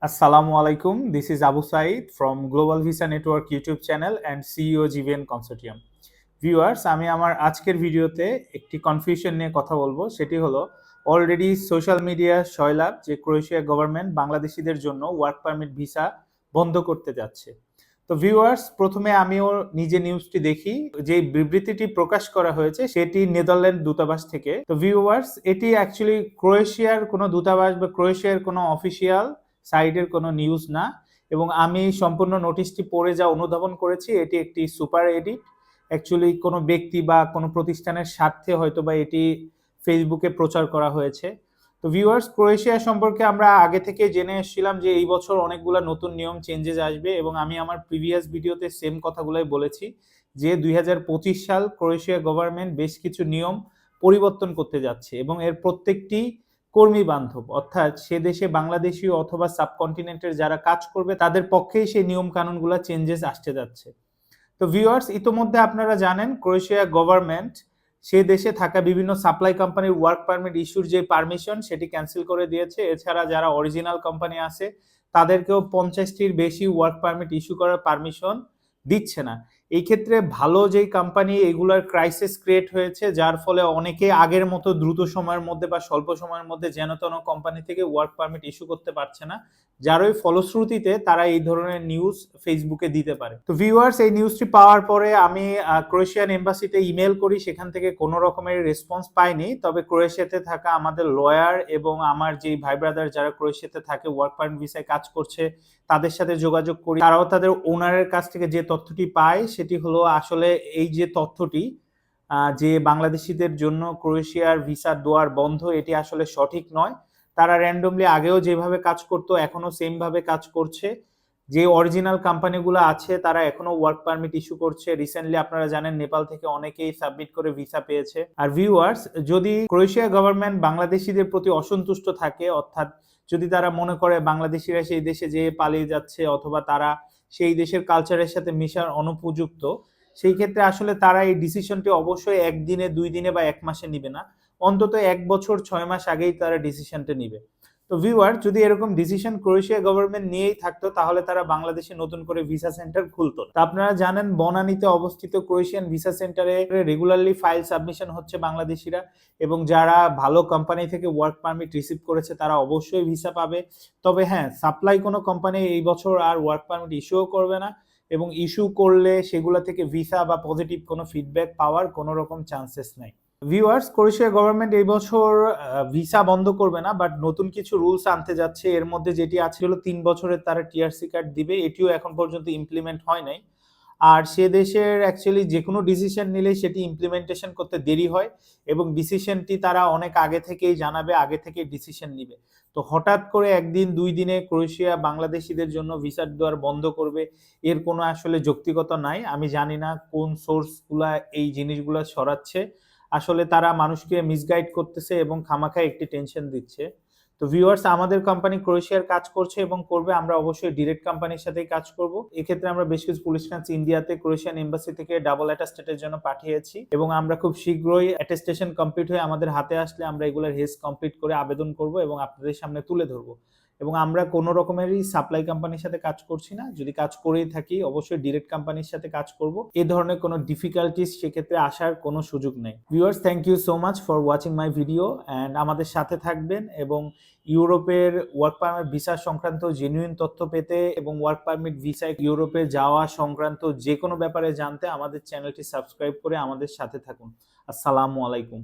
Alaikum. This is Abu Said from Global Visa Network YouTube channel and E CEO GVN Consortium. Viewers আমি আমার আজকের ভিডিওতে একটি confusion নিয়ে কথা বলব সেটি হলো অলরেডি সোশ্যাল মিডিয়া শয়লাভ যে ক্রোয়েশিয়া গভর্নমেন্ট বাংলাদেশিদের জন্য ওয়ার্ক পারমিট ভিসা বন্ধ করতে যাচ্ছে তো ভিউয়ার্স প্রথমে আমিও নিজে নিউজটি দেখি যে বিবৃতিটি প্রকাশ করা হয়েছে, সেটি নেদারল্যান্ড দূতাবাস থেকে তো ভিউয়ার্স এটি অ্যাকচুয়ালি ক্রোয়েশিয়ার কোনো দূতাবাস বা ক্রোয়েশিয়ার কোনো অফিসিয়াল সাইটের কোনো নিউজ না। এবং আমি সম্পূর্ণ নোটিশটি পড়ে যা অনুধাবন করেছি, এটি একটি সুপার এডিট অ্যাকচুয়ালি কোনো ব্যক্তি বা কোনো প্রতিষ্ঠানের স্বার্থে হয়তো বা এটি ফেসবুকে প্রচার করা হয়েছে। তো ভিউয়ার্স ক্রোয়েশিয়া সম্পর্কে আমরা আগে থেকে জেনে এসেছিলাম যে এই বছর অনেকগুলো নতুন নিয়ম চেঞ্জেস আসবে এবং আমি আমার প্রিভিয়াস ভিডিওতে সেম কথাগুলোই বলেছি যে দুই হাজার পঁচিশ সাল ক্রোয়েশিয়া গভর্নমেন্ট বেশ কিছু নিয়ম পরিবর্তন করতে যাচ্ছে এবং এর প্রত্যেকটি কর্মী বান্ধব, অর্থাৎ সে দেশে বাংলাদেশি অথবা সাবকন্টিনেন্টের যারা কাজ করবে, তাদের পক্ষেই সেই নিয়ম কানুনগুলো চেঞ্জেস আসতে যাচ্ছে। তো ভিউয়ার্স ইতোমধ্যে আপনারা জানেন ক্রোয়েশিয়া গভর্নমেন্ট সে দেশে থাকা বিভিন্ন সাপ্লাই কোম্পানির ওয়ার্ক পারমিট ইস্যুর যে পারমিশন সেটি ক্যান্সেল করে দিয়েছে। এছাড়া যারা অরিজিনাল কোম্পানি আছে, তাদেরকেও পঞ্চাশটির বেশি ওয়ার্ক পারমিট ইস্যু করার পারমিশন দিচ্ছে না। এই ক্ষেত্রে ভালো যেই কোম্পানি এগুলার ক্রাইসিস ক্রিয়েট হয়েছে, যার ফলে অনেকে আগের মতো দ্রুত সময়ের মধ্যে বা স্বল্প সময়ের মধ্যে যেন তেন কোম্পানি থেকে ওয়ার্ক পারমিট ইস্যু করতে পারছে না। যার ওই ফলশ্রুতিতে তারা এই ধরনের নিউজ ফেসবুকে দিতে পারে। তো ভিউয়ার্স এই নিউজটি পাওয়ার পরে আমি ক্রোয়েশিয়ান এম্বাসিতে ইমেল করি, সেখান থেকে কোনো রকমের রেসপন্স পাইনি। তবে ক্রোয়েশিয়াতে থাকা আমাদের লয়ার এবং আমার যেই ভাই ব্রাদার যারা ক্রোয়েশিয়াতে থাকে ওয়ার্ক পারমিট ভিসায় কাজ করছে, তাদের সাথে যোগাযোগ করি। তারাও তাদের ওনারের কাছ থেকে যে তথ্যটি পায় সেটি হলো আসলে এই যে তথ্যটি যে বাংলাদেশিদের জন্য ক্রোয়েশিয়ার ভিসা দেওয়ার বন্ধ, এটি আসলে সঠিক নয়। তারা র্যান্ডমলি আগেও যেভাবে কাজ করতো, এখনও সেমভাবে কাজ করছে। যে অরিজিনাল কোম্পানিগুলো আছে, তারা এখনও ওয়ার্ক পারমিট ইস্যু করছে। রিসেন্টলি আপনারা জানেন, নেপাল থেকে অনেকেই সাবমিট করে ভিসা পেয়েছে। আর ভিউয়ার্স যদি ক্রোয়েশিয়া গভর্নমেন্ট বাংলাদেশিদের প্রতি অসন্তুষ্ট থাকে, অর্থাৎ যদি তারা মনে করে বাংলাদেশিরা সেই দেশে যেয়ে পালিয়ে যাচ্ছে, অথবা তারা সেই দেশের কালচারের সাথে মেশার অনুপযুক্ত। সেই ক্ষেত্রে আসলে তারা এই ডিসিশনটি অবশ্যই একদিনে, দুই দিনে বা এক মাসে নিবে না। অন্তত এক বছর, ছয় মাস আগেই তারা ডিসিশনটা নিবে। তো ভিউয়ার যদি এরকম ডিসিশন ক্রোয়েশিয়া গভর্নমেন্ট নিয়েই থাকতো, তাহলে তারা বাংলাদেশে নতুন করে ভিসা সেন্টার খুলতো। তা আপনারা জানেন, বনানীতে অবস্থিত ক্রোয়েশিয়ান ভিসা সেন্টারে রেগুলারলি ফাইল সাবমিশন হচ্ছে বাংলাদেশিরা এবং যারা ভালো কোম্পানি থেকে ওয়ার্ক পারমিট রিসিভ করেছে, তারা অবশ্যই ভিসা পাবে। তবে হ্যাঁ সাপ্লাই কোনো কোম্পানি এই বছর আর ওয়ার্ক পারমিট ইস্যুও করবে না এবং ইস্যু করলে সেগুলো থেকে ভিসা বা পজিটিভ কোনো ফিডব্যাক পাওয়ার কোনো রকম চান্সেস নাই। ভিউয়ার্স ক্রোয়েশিয়া গভর্নমেন্ট এই বছর ভিসা বন্ধ করবে না বাট নতুন কিছু রুলস আনতে যাচ্ছে। এর মধ্যে যেটি আছে হলো, তিন বছরের তারা টিআরসি কার্ড দিবে, এটিও এখন পর্যন্ত ইমপ্লিমেন্ট হয় নাই। আর সে দেশের অ্যাকচুয়ালি যে কোনো ডিসিশন নিলে সেটি ইমপ্লিমেন্টেশন করতে দেরি হয়, এবং ডিসিশনটি তারা অনেক আগে থেকেই জানাবে, আগে থেকেই ডিসিশন নিবে। তো হঠাৎ করে একদিন, দুই দিনে ক্রোয়েশিয়া বাংলাদেশিদের জন্য ভিসা দেওয়ার বন্ধ করবে, এর কোনো আসলে যৌক্তিকতা নাই। আমি জানি না কোন সোর্সগুলা এই জিনিসগুলো সরাচ্ছে আসলে তারা মানুষকে মিসগাইড করতেছে এবং খামাখা একটি টেনশন দিচ্ছে। তো ভিউয়ার্স আমাদের কোম্পানি ক্রোয়েশিয়ার কাজ করছে এবং করবে, আমরা অবশ্যই ডিরেক্ট কোম্পানির সাথেই কাজ করব। এক্ষেত্রে আমরা বেশ কিছু পুলিশ কাজ ইন্ডিয়াতে ক্রোয়েশিয়ান এম্বাসি থেকে ডাবল অ্যাটাস্টেটের জন্য পাঠিয়েছি এবং আমরা খুব শীঘ্রই অ্যাটেস্টেশন কমপ্লিট হয়ে আমাদের হাতে আসলে আমরা এগুলোর হেস কমপ্লিট করে আবেদন করব এবং আপনাদের সামনে তুলে ধরবো। এবং আমরা কোনো রকমেরই সাপ্লাই কোম্পানির সাথে কাজ করছি না। যদি কাজ করেই থাকি, অবশ্যই ডিরেক্ট কোম্পানির সাথে কাজ করব। এ ধরনের কোনো ডিফিকাল্টিস সেক্ষেত্রে আসার কোনো সুযোগ নেই। Viewers thank you so much for watching my video and আমাদের সাথে থাকবেন এবং ইউরোপের ওয়ার্ক পারমিট ভিসা সংক্রান্ত জেনুইন তথ্য পেতে এবং ওয়ার্ক পারমিট ভিসায় ইউরোপে যাওয়া সংক্রান্ত যে কোনো ব্যাপারে জানতে আমাদের চ্যানেলটি সাবস্ক্রাইব করে আমাদের সাথে থাকুন। আসসালামু আলাইকুম।